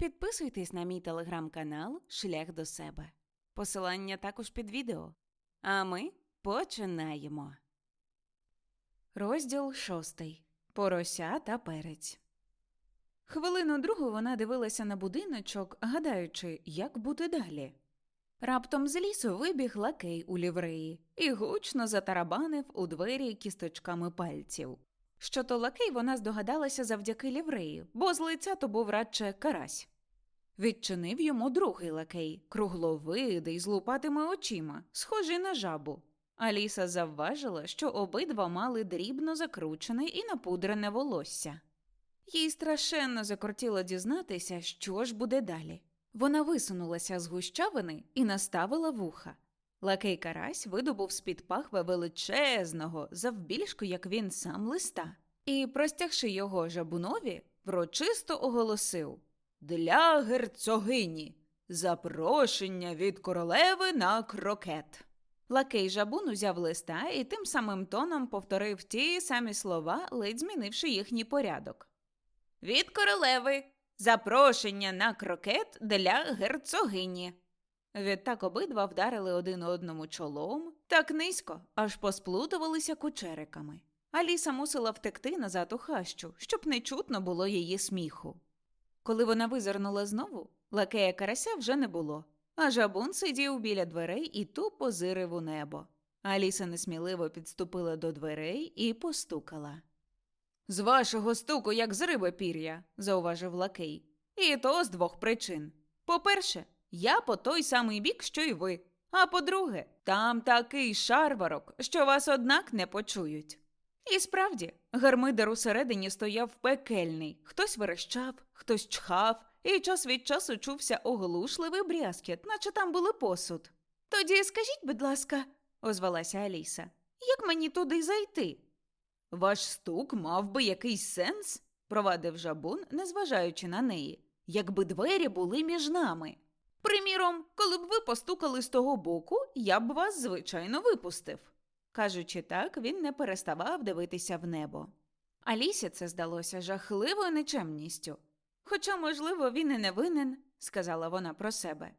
підписуйтесь на мій телеграм-канал Шлях до себе. Посилання також під відео. А ми починаємо. Розділ шостий. Порося та перець. Хвилину другу вона дивилася на будиночок, гадаючи, як бути далі. Раптом з лісу вибіг лакей у лівреї і гучно затарабанив у двері кісточками пальців. Що то лакей вона здогадалася завдяки лівреї, бо з лиця то був радше карась. Відчинив йому другий лакей, кругловидий, з лупатими очима, схожий на жабу. Аліса завважила, що обидва мали дрібно закручене і напудрене волосся. Їй страшенно закортіло дізнатися, що ж буде далі. Вона висунулася з гущавини і наставила вуха. Лакей Карась видобув з-під пахви величезного, завбільшку, як він сам листа, і, простягши його жабунові, врочисто оголосив Для герцогині запрошення від королеви на крокет. Лакей жабун узяв листа і тим самим тоном повторив ті самі слова, ледь змінивши їхній порядок. Від королеви запрошення на крокет для герцогині. Відтак обидва вдарили один одному чолом так низько, аж посплутувалися кучериками. Аліса мусила втекти назад у хащу, щоб не чутно було її сміху. Коли вона визирнула знову, лакея карася вже не було, а жабун сидів біля дверей і тупо зирив у небо. Аліса несміливо підступила до дверей і постукала. З вашого стуку, як з риби пір'я, зауважив лакей. І то з двох причин. По-перше, я по той самий бік, що й ви. А по-друге, там такий шарварок, що вас однак не почують. І справді, гармидер усередині стояв пекельний. Хтось верещав, хтось чхав, і час від часу чувся оглушливий брязкіт, наче там були посуд. Тоді скажіть, будь ласка, озвалася Аліса, як мені туди зайти? Ваш стук мав би якийсь сенс, провадив жабун, незважаючи на неї, якби двері були між нами. Приміром, коли б ви постукали з того боку, я б вас, звичайно, випустив. Кажучи так, він не переставав дивитися в небо. Алісі це здалося жахливою нечемністю. Хоча, можливо, він і не винен, сказала вона про себе.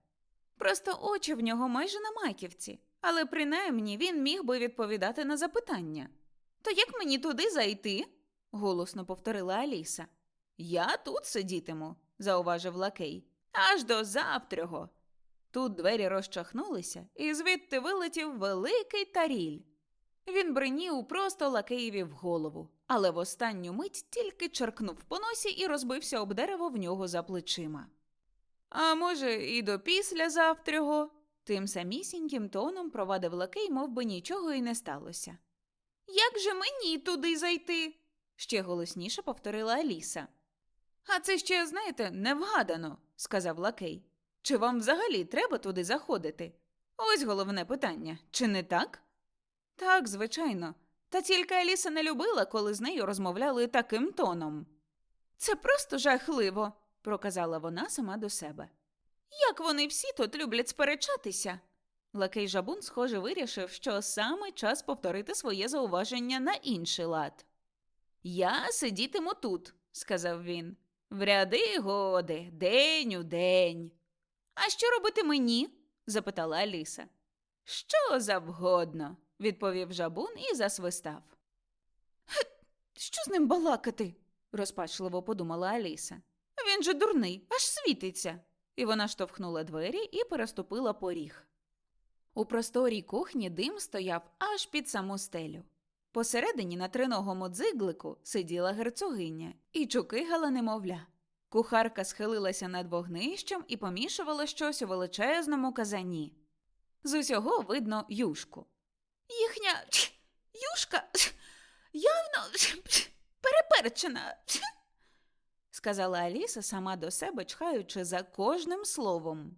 Просто очі в нього майже на маківці, але принаймні він міг би відповідати на запитання. То як мені туди зайти? голосно повторила Аліса. Я тут сидітиму, зауважив лакей. Аж до завтрього. Тут двері розчахнулися, і звідти вилетів великий таріль. Він бринів просто лакеєві в голову, але в останню мить тільки черкнув по носі і розбився об дерево в нього за плечима. А може, і до після завтрього? Тим самісіньким тоном провадив лакей, мов би нічого і не сталося. Як же мені туди зайти? ще голосніше повторила Аліса. А це ще, знаєте, невгадано, сказав лакей. Чи вам взагалі треба туди заходити? Ось головне питання, чи не так? Так, звичайно. Та тільки Аліса не любила, коли з нею розмовляли таким тоном. Це просто жахливо, проказала вона сама до себе. Як вони всі тут люблять сперечатися? Лакей жабун, схоже, вирішив, що саме час повторити своє зауваження на інший лад. Я сидітиму тут, сказав він. В ряди годи, день у день. А що робити мені? запитала Аліса. Що завгодно, відповів жабун і засвистав. Що з ним балакати? розпачливо подумала Аліса. Він же дурний, аж світиться. І вона штовхнула двері і переступила поріг. У просторій кухні дим стояв аж під саму стелю. Посередині на триногому дзиглику сиділа герцогиня і чукигала немовля. Кухарка схилилася над вогнищем і помішувала щось у величезному казані. З усього видно юшку. Їхня юшка явно переперчена, сказала Аліса сама до себе, чхаючи за кожним словом.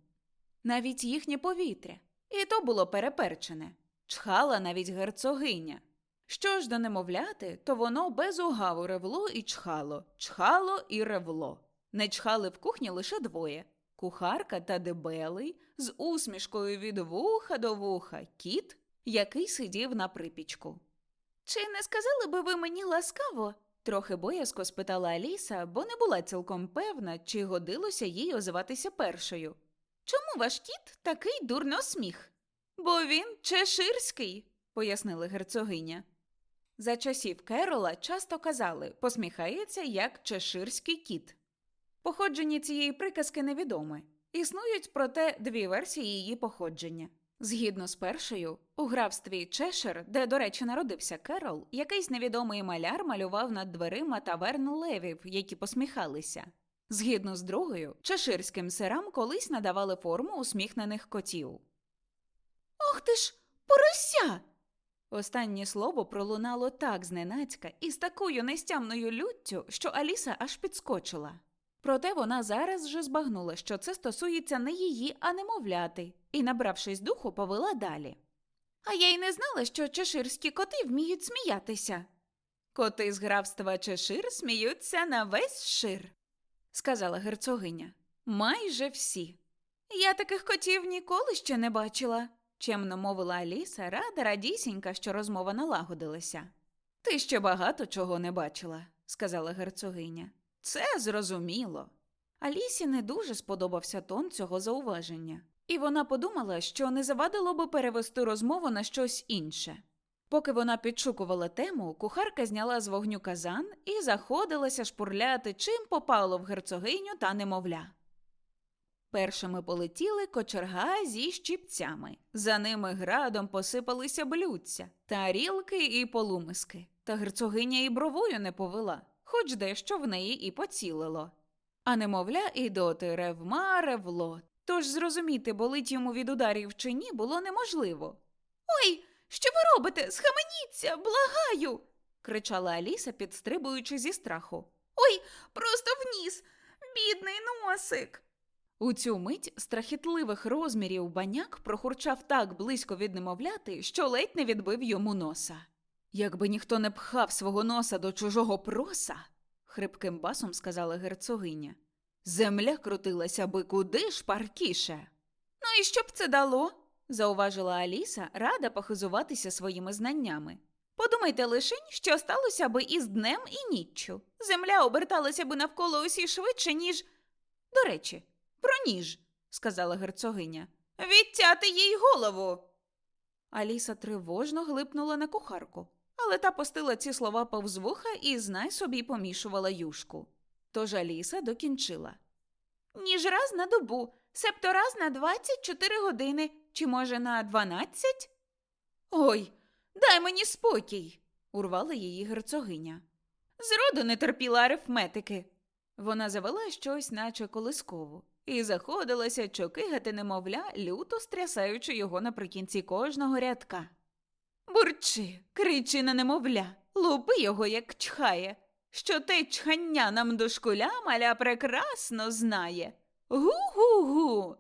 навіть їхнє повітря, і то було переперчене. Чхала навіть герцогиня. Що ж до немовляти, то воно без угаву ревло і чхало, чхало і ревло. Не чхали в кухні лише двоє кухарка та дебелий, з усмішкою від вуха до вуха кіт, який сидів на припічку. Чи не сказали би ви мені ласкаво? трохи боязко спитала Аліса, бо не була цілком певна, чи годилося їй озиватися першою. Чому ваш кіт такий дурносміх? Бо він чеширський, пояснила герцогиня. За часів Керола часто казали посміхається як чеширський кіт. Походження цієї приказки невідоме. Існують проте дві версії її походження. Згідно з першою, у графстві Чешир, де, до речі, народився Керол, якийсь невідомий маляр малював над дверима таверн левів, які посміхалися. Згідно з другою, чеширським сирам колись надавали форму усміхнених котів. Ох ти ж, порося! Останнє слово пролунало так зненацька і з такою нестямною люттю, що Аліса аж підскочила. Проте вона зараз же збагнула, що це стосується не її, а немовляти, і, набравшись духу, повела далі. А я й не знала, що чеширські коти вміють сміятися. Коти з графства Чешир сміються на весь шир, сказала герцогиня. Майже всі. Я таких котів ніколи ще не бачила, чемно мовила Аліса, рада радісінька, що розмова налагодилася. Ти ще багато чого не бачила, сказала герцогиня. Це зрозуміло. Алісі не дуже сподобався тон цього зауваження, і вона подумала, що не завадило би перевести розмову на щось інше. Поки вона підшукувала тему, кухарка зняла з вогню казан і заходилася шпурляти, чим попало в герцогиню та немовля. Першими полетіли кочерга зі щіпцями. За ними градом посипалися блюдця, тарілки і полумиски. Та герцогиня і бровою не повела хоч дещо в неї і поцілило. А немовля і доти ревма ревло, тож зрозуміти, болить йому від ударів чи ні, було неможливо. Ой, що ви робите? Схаменіться, благаю. кричала Аліса, підстрибуючи зі страху. Ой, просто вніс, бідний носик. У цю мить страхітливих розмірів баняк прохурчав так близько від немовляти, що ледь не відбив йому носа. Якби ніхто не пхав свого носа до чужого проса, хрипким басом сказала герцогиня. Земля крутилася би куди шпаркіше. Ну і що б це дало? зауважила Аліса, рада похизуватися своїми знаннями. Подумайте лишень, що сталося би із днем і ніччю. Земля оберталася би навколо усі швидше, ніж. До речі, про ніж, сказала герцогиня. Відтяти їй голову. Аліса тривожно глипнула на кухарку, але та пустила ці слова повз вуха і знай собі помішувала юшку. Тож Аліса докінчила. Ніж раз на добу, себто раз на 24 години, чи, може, на 12? Ой, дай мені спокій, урвала її герцогиня. Зроду не терпіла арифметики. Вона завела щось, наче колискову, і заходилася чокигати немовля, люто стрясаючи його наприкінці кожного рядка. Бурчи, кричи на немовля, лупи його, як чхає, що те чхання нам дошкуля маля прекрасно знає. Гу-гу-гу.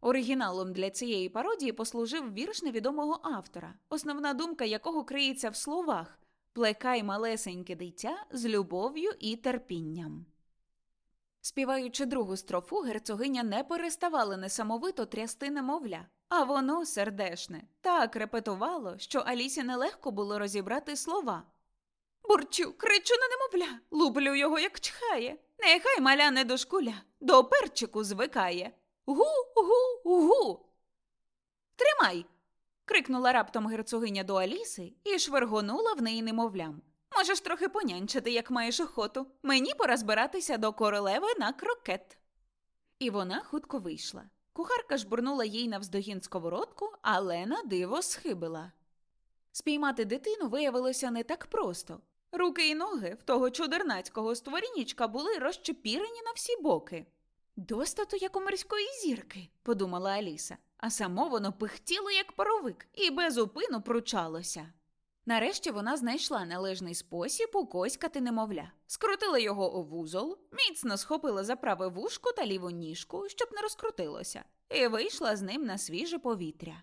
Оригіналом для цієї пародії послужив вірш невідомого автора, основна думка якого криється в словах Плекай малесеньке дитя з любов'ю і терпінням. Співаючи другу строфу, герцогиня не переставала несамовито трясти немовля, а воно сердешне так репетувало, що Алісі нелегко було розібрати слова. Бурчу, кричу на немовля, луплю його, як чхає. Нехай маля не дошкуля, до перчику звикає. Гу-гу-гу. Тримай. крикнула раптом герцогиня до Аліси і швергонула в неї немовлям. Можеш трохи понянчити, як маєш охоту. Мені пора збиратися до королеви на крокет. І вона хутко вийшла. Кухарка жбурнула їй навздогін сковородку, але на диво схибила. Спіймати дитину виявилося не так просто. Руки і ноги в того чудернацького створінічка були розчепірені на всі боки. Достату, як у морської зірки, подумала Аліса, а само воно пихтіло, як паровик, і без упину пручалося. Нарешті вона знайшла належний спосіб укоськати немовля, скрутила його у вузол, міцно схопила за праве вушко та ліву ніжку, щоб не розкрутилося, і вийшла з ним на свіже повітря.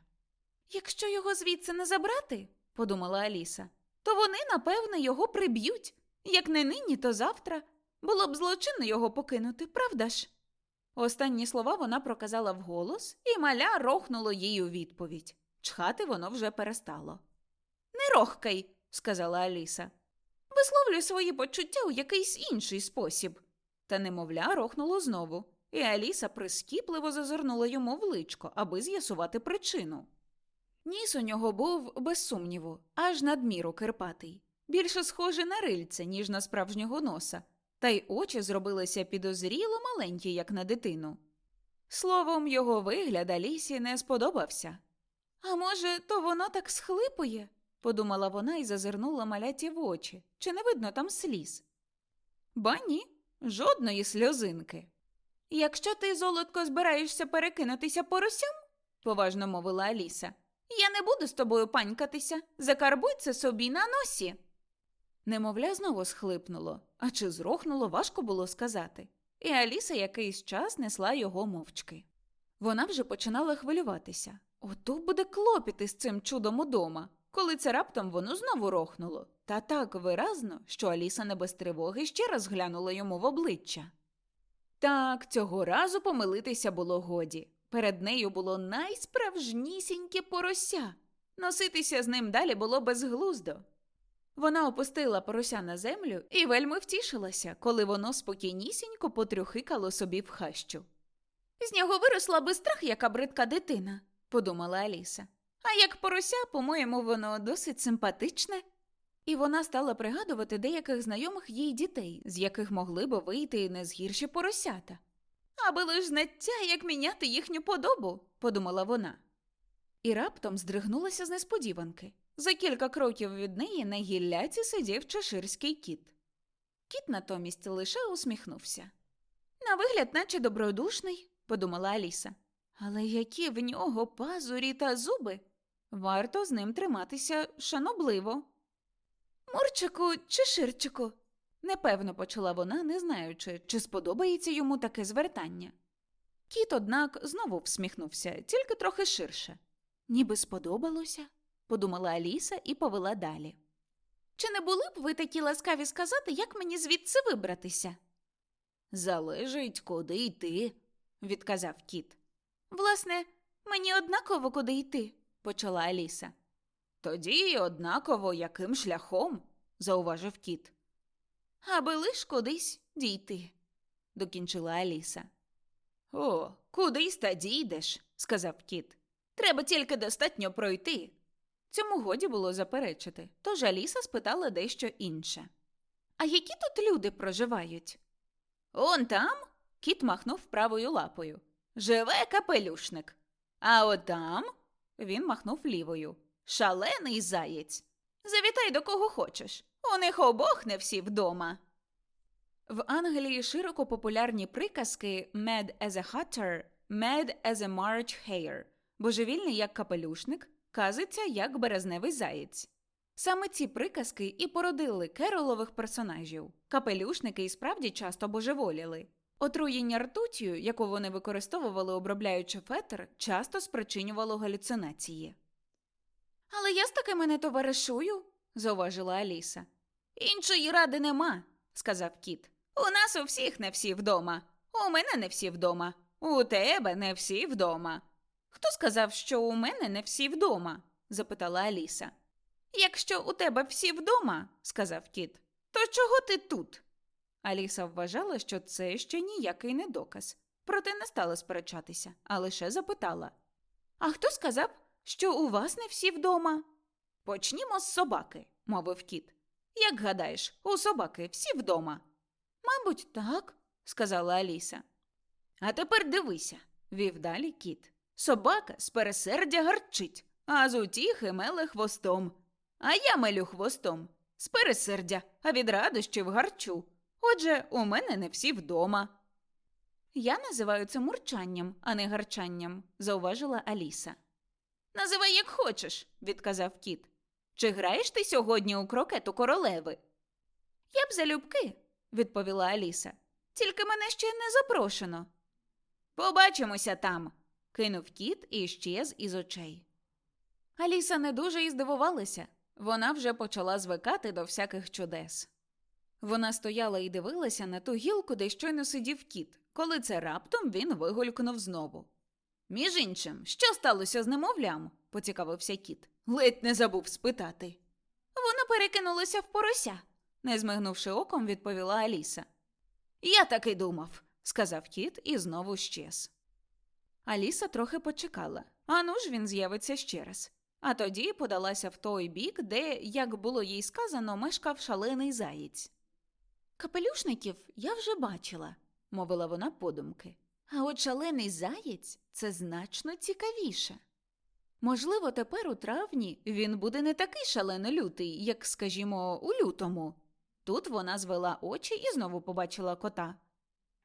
Якщо його звідси не забрати, подумала Аліса, то вони, напевне, його приб'ють. Як не нині, то завтра. Було б злочинно його покинути, правда ж? Останні слова вона проказала вголос, і маля рохнуло їй у відповідь. Чхати воно вже перестало. Не рохкай, сказала Аліса. Висловлюй свої почуття у якийсь інший спосіб. Та немовля рохнуло знову, і Аліса прискіпливо зазирнула йому в личко, аби з'ясувати причину. Ніс у нього був, без сумніву, аж надміру кирпатий, більше схожий на рильце, ніж на справжнього носа, та й очі зробилися підозріло маленькі, як на дитину. Словом, його вигляд Алісі не сподобався. А може, то воно так схлипує? подумала вона і зазирнула маляті в очі. Чи не видно там сліз? Ба ні, жодної сльозинки. Якщо ти, золотко, збираєшся перекинутися поросям, поважно мовила Аліса, я не буду з тобою панькатися, закарбуй це собі на носі. Немовля знову схлипнуло, а чи зрохнуло, важко було сказати. І Аліса якийсь час несла його мовчки. Вона вже починала хвилюватися. Ото буде клопіти з цим чудом удома, коли це раптом воно знову рохнуло, та так виразно, що Аліса не без тривоги ще раз глянула йому в обличчя. Так, цього разу помилитися було годі. Перед нею було найсправжнісіньке порося. Носитися з ним далі було безглуздо. Вона опустила порося на землю і вельми втішилася, коли воно спокійнісінько потрюхикало собі в хащу. З нього виросла би страх, яка бридка дитина, подумала Аліса. А як порося, по-моєму, воно досить симпатичне. І вона стала пригадувати деяких знайомих їй дітей, з яких могли б вийти не згірші поросята. Аби лиш знаття, як міняти їхню подобу, подумала вона. І раптом здригнулася з несподіванки. За кілька кроків від неї на гілляці сидів чеширський кіт. Кіт натомість лише усміхнувся. На вигляд, наче добродушний, подумала Аліса. Але які в нього пазурі та зуби? Варто з ним триматися шанобливо. Мурчику чи ширчику? Непевно почала вона, не знаючи, чи сподобається йому таке звертання. Кіт, однак, знову всміхнувся, тільки трохи ширше. Ніби сподобалося, подумала Аліса і повела далі. Чи не були б ви такі ласкаві сказати, як мені звідси вибратися? Залежить, куди йти, відказав кіт. Власне, мені однаково куди йти, почала Аліса. Тоді однаково яким шляхом, зауважив кіт. Аби лиш кудись дійти, докінчила Аліса. О, кудись та дійдеш, сказав кіт. Треба тільки достатньо пройти. Цьому годі було заперечити, тож Аліса спитала дещо інше. А які тут люди проживають? Он там, кіт махнув правою лапою. Живе капелюшник. А отам він махнув лівою. Шалений заєць. Завітай до кого хочеш. У них обох не всі вдома. В Англії широко популярні приказки «mad as a hatter», «mad as a March hare», божевільний як капелюшник, казиться як березневий заєць. Саме ці приказки і породили керолових персонажів. Капелюшники і справді часто божеволіли. Отруєння ртуттю, яку вони використовували, обробляючи фетр, часто спричинювало галюцинації. Але я з такими не товаришую, зауважила Аліса. Іншої ради нема, сказав кіт. У нас у всіх не всі вдома. У мене не всі вдома. У тебе не всі вдома. Хто сказав, що у мене не всі вдома? запитала Аліса. Якщо у тебе всі вдома, сказав кіт, то чого ти тут? Аліса вважала, що це ще ніякий не доказ, проте не стала сперечатися, а лише запитала А хто сказав, що у вас не всі вдома? Почнімо з собаки, мовив кіт. Як гадаєш, у собаки всі вдома? Мабуть, так, сказала Аліса. А тепер дивися, вів далі кіт. Собака з пересердя гарчить, а з утіхи меле хвостом. А я мелю хвостом з пересердя, а від радощів гарчу. Отже, у мене не всі вдома. Я називаю це мурчанням, а не гарчанням, зауважила Аліса. Називай як хочеш, відказав кіт. Чи граєш ти сьогодні у крокету королеви? Я б залюбки, відповіла Аліса. Тільки мене ще не запрошено. Побачимося там, кинув кіт і щез із очей. Аліса не дуже і здивувалася. Вона вже почала звикати до всяких чудес. Вона стояла і дивилася на ту гілку, де щойно сидів кіт, коли це раптом він вигулькнув знову. Між іншим, що сталося з немовлям? Поцікавився кіт. Ледь не забув спитати. Воно перекинулося в порося, не змигнувши оком, відповіла Аліса. Я так і думав, сказав кіт і знову щез. Аліса трохи почекала, а ну ж він з'явиться ще раз. А тоді подалася в той бік, де, як було їй сказано, мешкав шалений заєць. Капелюшників я вже бачила, мовила вона подумки. А от шалений заєць це значно цікавіше. Можливо, тепер у травні він буде не такий шалено лютий, як, скажімо, у лютому. Тут вона звела очі і знову побачила кота.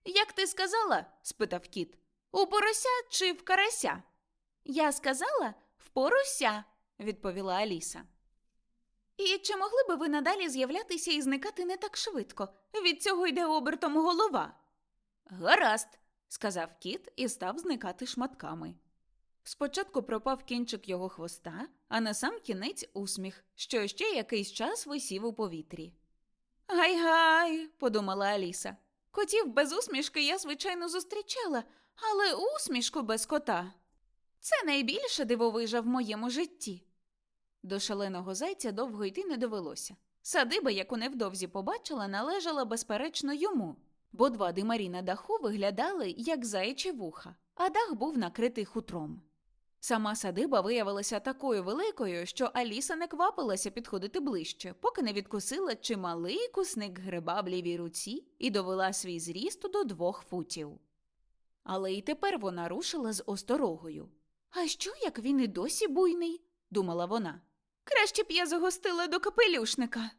Як ти сказала? спитав кіт. У порося чи в карася? Я сказала в порося, відповіла Аліса. І чи могли би ви надалі з'являтися і зникати не так швидко? Від цього йде обертом голова. Гаразд, сказав кіт і став зникати шматками. Спочатку пропав кінчик його хвоста, а на сам кінець усміх, що ще якийсь час висів у повітрі. Гай-гай, подумала Аліса. Котів без усмішки я, звичайно, зустрічала, але усмішку без кота. Це найбільша дивовижа в моєму житті. До шаленого зайця довго йти не довелося. Садиба, яку невдовзі побачила, належала безперечно йому, бо два димарі на даху виглядали як заячі вуха, а дах був накритий хутром. Сама садиба виявилася такою великою, що Аліса не квапилася підходити ближче, поки не відкусила чималий кусник гриба в лівій руці і довела свій зріст до двох футів. Але й тепер вона рушила з осторогою. А що, як він і досі буйний? думала вона. Краще б я загостила до капелюшника.